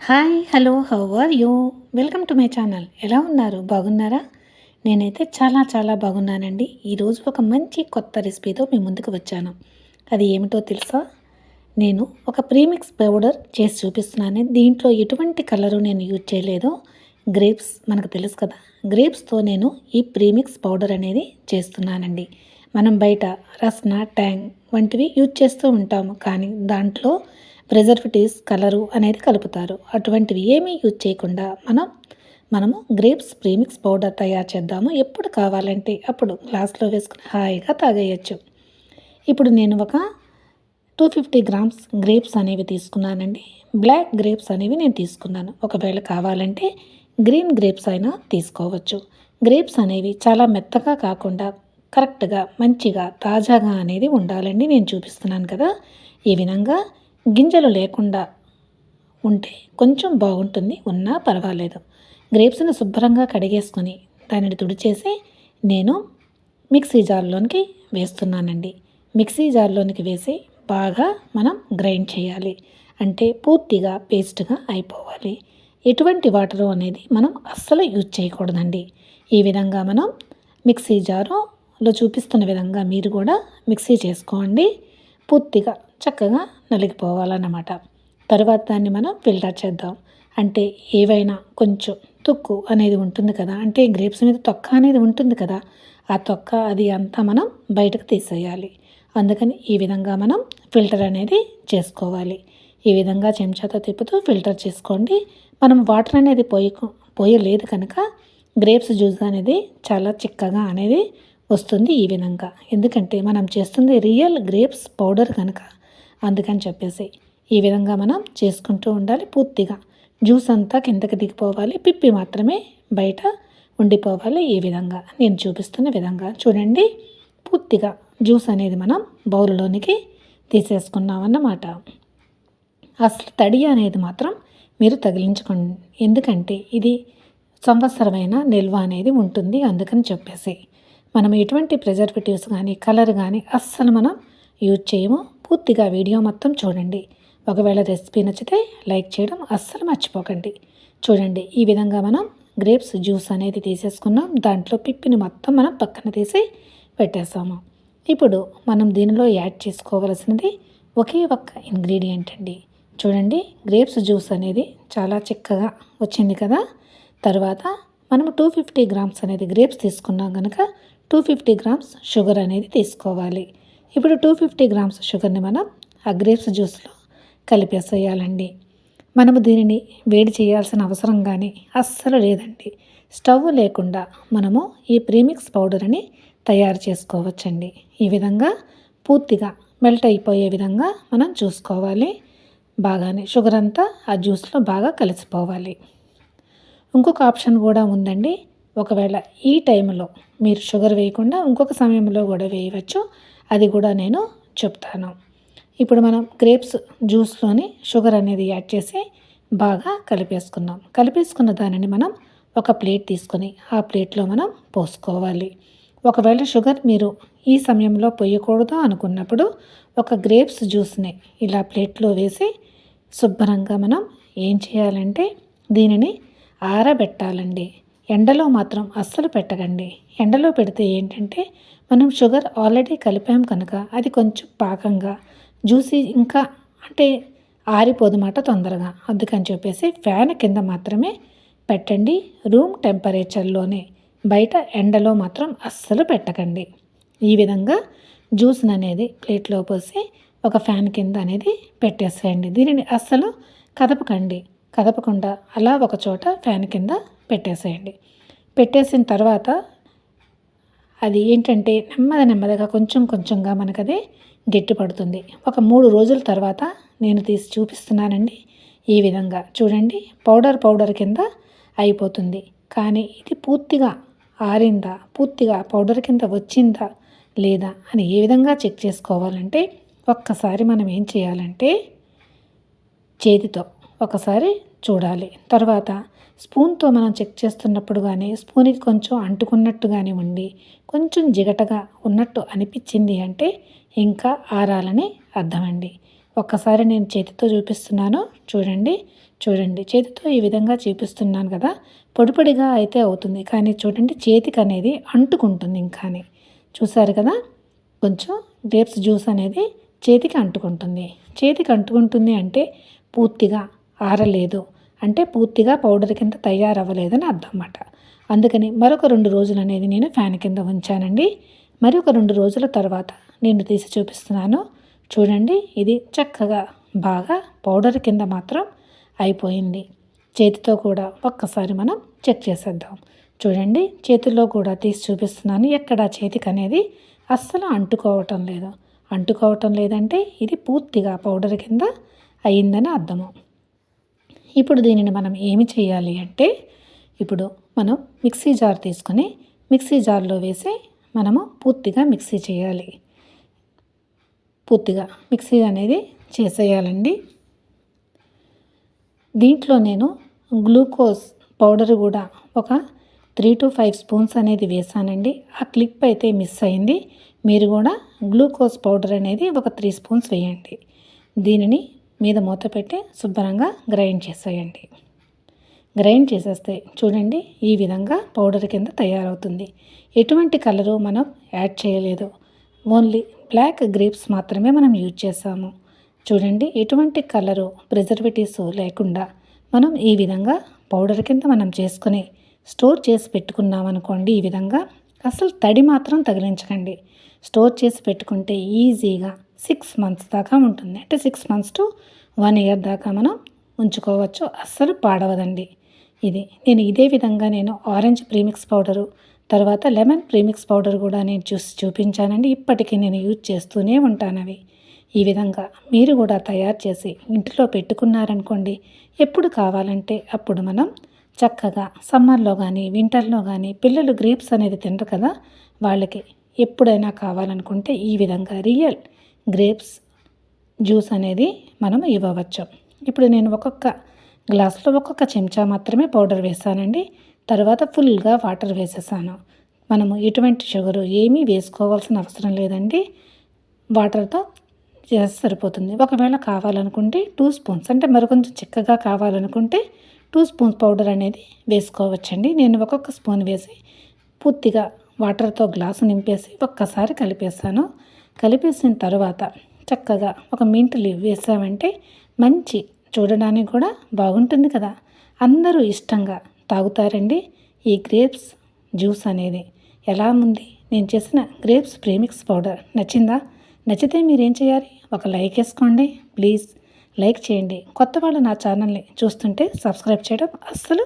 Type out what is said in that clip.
Hi hello how are you? Welcome to my channel. ఎలా ఉన్నారు? బాగున్నారా? నేనైతే చాలా చాలా బాగున్నానండి. ఈరోజు ఒక మంచి కొత్త రెసిపీతో మీ ముందుకు వచ్చాను. అది ఏమిటో తెలుసా? నేను ఒక ప్రీమిక్స్ పౌడర్ చేసి చూపిస్తున్నాను. దీంట్లో ఎటువంటి కలరు నేను యూజ్ చేయలేదు గ్రేప్స్ మనకు తెలుసు కదా. గ్రేప్స్తో నేను ఈ ప్రీమిక్స్ పౌడర్ అనేది చేస్తున్నానండి. మనం బయట రస్న ట్యాంగ్ వంటివి యూజ్ చేస్తూ ఉంటాము. కానీ దాంట్లో ప్రిజర్వేటివ్స్ కలరు అనేది కలుపుతారు. అటువంటివి ఏమీ యూజ్ చేయకుండా మనం మనము గ్రేప్స్ ప్రీమిక్స్ పౌడర్ తయారు చేద్దాము. ఎప్పుడు కావాలంటే అప్పుడు గ్లాస్లో వేసుకుని హాయిగా తాగేయచ్చు. ఇప్పుడు నేను ఒక టూ ఫిఫ్టీ గ్రామ్స్ గ్రేప్స్ అనేవి తీసుకున్నానండి. బ్లాక్ గ్రేప్స్ అనేవి నేను తీసుకున్నాను. ఒకవేళ కావాలంటే గ్రీన్ గ్రేప్స్ అయినా తీసుకోవచ్చు. గ్రేప్స్ అనేవి చాలా మెత్తగా కాకుండా కరెక్ట్గా మంచిగా తాజాగా అనేది ఉండాలండి. నేను చూపిస్తున్నాను కదా. ఈ విధంగా గింజలు లేకుండా ఉంటే కొంచెం బాగుంటుంది ఉన్నా పర్వాలేదు. గ్రేప్స్ని శుభ్రంగా కడిగేసుకొని దానిని తుడిచేసి నేను మిక్సీ జార్లోనికి వేస్తున్నానండి. మిక్సీ జార్లోనికి వేసి బాగా మనం గ్రైండ్ చేయాలి. అంటే పూర్తిగా పేస్ట్గా అయిపోవాలి. ఎటువంటి వాటరు అనేది మనం అస్సలు యూజ్ చేయకూడదండి. ఈ విధంగా మనం మిక్సీ జారులో చూపిస్తున్న విధంగా మీరు కూడా మిక్సీ చేసుకోండి. పూర్తిగా చక్కగా నలిగిపోవాలన్నమాట. తర్వాత దాన్ని మనం ఫిల్టర్ చేద్దాం. అంటే ఏవైనా కొంచెం తొక్కు అనేది ఉంటుంది కదా అంటే గ్రేప్స్ మీద తొక్క అనేది ఉంటుంది కదా ఆ తొక్క అది అంతా మనం బయటకు తీసేయాలి. అందుకని ఈ విధంగా మనం ఫిల్టర్ అనేది చేసుకోవాలి. ఈ విధంగా చెంచాతో తిప్పుతూ ఫిల్టర్ చేసుకోండి. మనం వాటర్ అనేది పోయి పోయలేదు కనుక గ్రేప్స్ జ్యూస్ అనేది చాలా చిక్కగా అనేది వస్తుంది ఈ విధంగా. ఎందుకంటే మనం చేస్తుంది రియల్ గ్రేప్స్ పౌడర్ కనుక అందుకని చెప్పేసి ఈ విధంగా మనం చేసుకుంటూ ఉండాలి పూర్తిగా. జ్యూస్ అంతా కిందకి దిగిపోవాలి. పిప్పి మాత్రమే బయట ఉండిపోవాలి ఈ విధంగా. నేను చూపిస్తున్న విధంగా చూడండి. పూర్తిగా జ్యూస్ అనేది మనం బౌల్లోనికి తీసేసుకున్నామన్నమాట. అసలు తడి అనేది మాత్రం మీరు తగిలించుకోండి. ఎందుకంటే ఇది సంవత్సరమైన నిల్వ అనేది ఉంటుంది. అందుకని చెప్పేసి మనం ఎటువంటి ప్రిజర్వేటివ్స్ కానీ కలర్ కానీ అస్సలు మనం యూజ్ చేయము. పూర్తిగా వీడియో మొత్తం చూడండి. ఒకవేళ రెసిపీ నచ్చితే లైక్ చేయడం అస్సలు మర్చిపోకండి. చూడండి ఈ విధంగా మనం గ్రేప్స్ జ్యూస్ అనేది తీసేసుకున్నాం. దాంట్లో పిప్పిని మొత్తం మనం పక్కన తీసి పెట్టేసాము. ఇప్పుడు మనం దీనిలో యాడ్ చేసుకోవలసినది ఒకే ఒక్క ఇంగ్రీడియంట్ అండి. చూడండి గ్రేప్స్ జ్యూస్ అనేది చాలా చిక్కగా వచ్చింది కదా. తర్వాత మనము టూ ఫిఫ్టీ గ్రామ్స్ అనేది గ్రేప్స్ తీసుకున్నాం కనుక టూ ఫిఫ్టీ గ్రామ్స్ షుగర్ అనేది తీసుకోవాలి. ఇప్పుడు టూ ఫిఫ్టీ గ్రామ్స్ షుగర్ని మనం ఆ గ్రేప్స్ జ్యూస్లో కలిపేసేయాలండి మనము దీనిని వేడి చేయాల్సిన అవసరం కానీ అస్సలు లేదండి. స్టవ్ లేకుండా మనము ఈ ప్రీమిక్స్ పౌడర్ని తయారు చేసుకోవచ్చండి. ఈ విధంగా పూర్తిగా మెల్ట్ అయిపోయే విధంగా మనం చూసుకోవాలి. బాగానే షుగర్ అంతా ఆ జ్యూస్లో బాగా కలిసిపోవాలి. ఇంకొక ఆప్షన్ కూడా ఉందండి. ఒకవేళ ఈ టైంలో మీరు షుగర్ వేయకుండా ఇంకొక సమయంలో కూడా వేయవచ్చు. అది కూడా నేను చెప్తాను. ఇప్పుడు మనం గ్రేప్స్ జ్యూస్లోని షుగర్ అనేది యాడ్ చేసి బాగా కలిపేసుకున్నాం కలిపేసుకున్న దానిని మనం ఒక ప్లేట్ తీసుకొని ఆ ప్లేట్లో మనం పోసుకోవాలి. ఒకవేళ షుగర్ మీరు ఈ సమయంలో పోయకూడదు అనుకున్నప్పుడు ఒక గ్రేప్స్ జ్యూస్ని ఇలా ప్లేట్లో వేసి శుభ్రంగా మనం ఏం చేయాలంటే దీనిని ఆరబెట్టాలండి. ఎండలో మాత్రం అస్సలు పెట్టకండి. ఎండలో పెడితే ఏంటంటే మనం షుగర్ ఆల్రెడీ కలిపాం కనుక అది కొంచెం పాకంగా జ్యూసీ ఇంకా అంటే ఆరిపోదన్నమాట తొందరగా. అందుకని చెప్పేసి ఫ్యాన్ కింద మాత్రమే పెట్టండి. రూమ్ టెంపరేచర్లోనే బయట ఎండలో మాత్రం అస్సలు పెట్టకండి. ఈ విధంగా జ్యూస్ని అనేది ప్లేట్లో పోసి ఒక ఫ్యాన్ కింద అనేది పెట్టేసేయండి. దీనిని అస్సలు కదపకండి. కదపకుండా అలా ఒక చోట ఫ్యాన్ కింద పెట్టేసేయండి. పెట్టేసిన తర్వాత అది ఏంటంటే నెమ్మది నెమ్మదిగా కొంచెం కొంచెంగా మనకు అది గట్టి పడుతుంది. ఒక మూడు రోజుల తర్వాత నేను తీసి చూపిస్తున్నానండి ఈ విధంగా. చూడండి పౌడర్ పౌడర్ కింద అయిపోతుంది. కానీ ఇది పూర్తిగా ఆరిందా పూర్తిగా పౌడర్ కింద వచ్చిందా లేదా అని ఏ విధంగా చెక్ చేసుకోవాలంటే ఒక్కసారి మనం ఏం చేయాలంటే చేతితో ఒకసారి చూడాలి. తర్వాత స్పూన్తో మనం చెక్ చేస్తున్నప్పుడు కానీ స్పూన్కి కొంచెం అంటుకున్నట్టు కానీ ఉండి కొంచెం జిగటగా ఉన్నట్టు అనిపించింది అంటే ఇంకా ఆరాలని అర్థమండి. ఒక్కసారి నేను చేతితో చూపిస్తున్నాను. చూడండి చూడండి. చేతితో ఈ విధంగా చూపిస్తున్నాను కదా. పొడిపొడిగా అయితే అవుతుంది. కానీ చూడండి చేతికి అనేది అంటుకుంటుంది ఇంకాని. చూసారు కదా? కొంచెం గ్రేప్స్ జ్యూస్ అనేది చేతికి అంటుకుంటుంది. చేతికి అంటుకుంటుంది అంటే పూర్తిగా ఆరలేదు. అంటే పూర్తిగా పౌడర్ కింద తయారవ్వలేదని అర్థం అన్నమాట అందుకని మరొక రెండు రోజులు అనేది నేను ఫ్యాన్ కింద ఉంచానండి. మరి ఒక రెండు రోజుల తర్వాత నేను తీసి చూపిస్తున్నాను. చూడండి ఇది చక్కగా బాగా పౌడర్ కింద మాత్రం అయిపోయింది. చేతితో కూడా ఒక్కసారి మనం చెక్ చేసేద్దాం. చూడండి చేతిలో కూడా తీసి చూపిస్తున్నాను. ఎక్కడ చేతికి అనేది అస్సలు అంటుకోవటం లేదు. అంటుకోవటం లేదంటే ఇది పూర్తిగా పౌడర్ కింద అయిందని అర్థము. ఇప్పుడు దీనిని మనం ఏమి చేయాలి అంటే ఇప్పుడు మనం మిక్సీ జార్ తీసుకొని మిక్సీ జార్లో వేసి మనము పూర్తిగా మిక్సీ చేయాలి. పూర్తిగా మిక్సీ అనేది చేసేయాలండి. దీంట్లో నేను గ్లూకోజ్ పౌడర్ కూడా ఒక త్రీ టు ఫైవ్ స్పూన్స్ అనేది వేసానండి. ఆ క్లిప్ అయితే మిస్ అయింది. మీరు కూడా గ్లూకోజ్ పౌడర్ అనేది ఒక త్రీ స్పూన్స్ వేయండి. దీనిని మీద మూత పెట్టి శుభ్రంగా గ్రైండ్ చేసేయండి. గ్రైండ్ చేసేస్తే చూడండి ఈ విధంగా పౌడర్ కింద తయారవుతుంది. ఎటువంటి కలరు మనం యాడ్ చేయలేదు. ఓన్లీ బ్లాక్ గ్రేప్స్ మాత్రమే మనం యూజ్ చేసాము చూడండి ఎటువంటి కలరు ప్రిజర్వేటివ్స్ లేకుండా మనం ఈ విధంగా పౌడర్ కింద మనం చేసుకొని స్టోర్ చేసి పెట్టుకున్నామనుకోండి ఈ విధంగా అసలు తడి మాత్రం తగిలించకండి. స్టోర్ చేసి పెట్టుకుంటే ఈజీగా సిక్స్ మంత్స్ దాకా ఉంటుంది. అంటే six months to one year దాకా మనం ఉంచుకోవచ్చు. అస్సలు పాడవదండి. ఇది నేను ఇదే విధంగా నేను ఆరెంజ్ ప్రీమిక్స్ పౌడరు తర్వాత లెమన్ ప్రీమిక్స్ పౌడర్ కూడా నేను చూసి చూపించానండి. ఇప్పటికీ నేను యూజ్ చేస్తూనే ఉంటాను అవి. ఈ విధంగా మీరు కూడా తయారు చేసి ఇంటిలో పెట్టుకున్నారనుకోండి ఎప్పుడు కావాలంటే అప్పుడు మనం చక్కగా సమ్మర్లో కానీ వింటర్లో కానీ పిల్లలు గ్రేప్స్ అనేది తినరు కదా వాళ్ళకి ఎప్పుడైనా కావాలనుకుంటే ఈ విధంగా రియల్ గ్రేప్స్ జ్యూస్ అనేది మనం ఇవ్వవచ్చు. ఇప్పుడు నేను ఒక్కొక్క గ్లాస్లో ఒక్కొక్క చెంచా మాత్రమే పౌడర్ వేసానండి. తర్వాత ఫుల్గా వాటర్ వేసేసాను. మనము ఎటువంటి షుగరు ఏమీ వేసుకోవాల్సిన అవసరం లేదండి. వాటర్తో సరిపోతుంది. ఒకవేళ కావాలనుకుంటే టూ స్పూన్స్ అంటే మరికొంచెం చిక్కగా కావాలనుకుంటే టూ స్పూన్స్ పౌడర్ అనేది వేసుకోవచ్చండి. నేను ఒక్కొక్క స్పూన్ వేసి పూర్తిగా వాటర్తో గ్లాసు నింపేసి ఒక్కసారి కలిపేస్తాను కలిపేసిన తర్వాత చక్కగా ఒక మింట్ లీవ్ వేసామంటే మంచి చూడడానికి కూడా బాగుంటుంది కదా. అందరూ ఇష్టంగా తాగుతారండి. ఈ గ్రేప్స్ జ్యూస్ అనేది ఎలా ఉంది? నేను చేసిన గ్రేప్స్ ప్రేమిక్స్ పౌడర్ నచ్చిందా? నచ్చితే మీరేం చేయాలి? ఒక లైక్ వేసుకోండి. ప్లీజ్. లైక్ చేయండి. కొత్త వాళ్ళు నా ఛానల్ని చూస్తుంటే సబ్స్క్రైబ్ చేయడం అస్సలు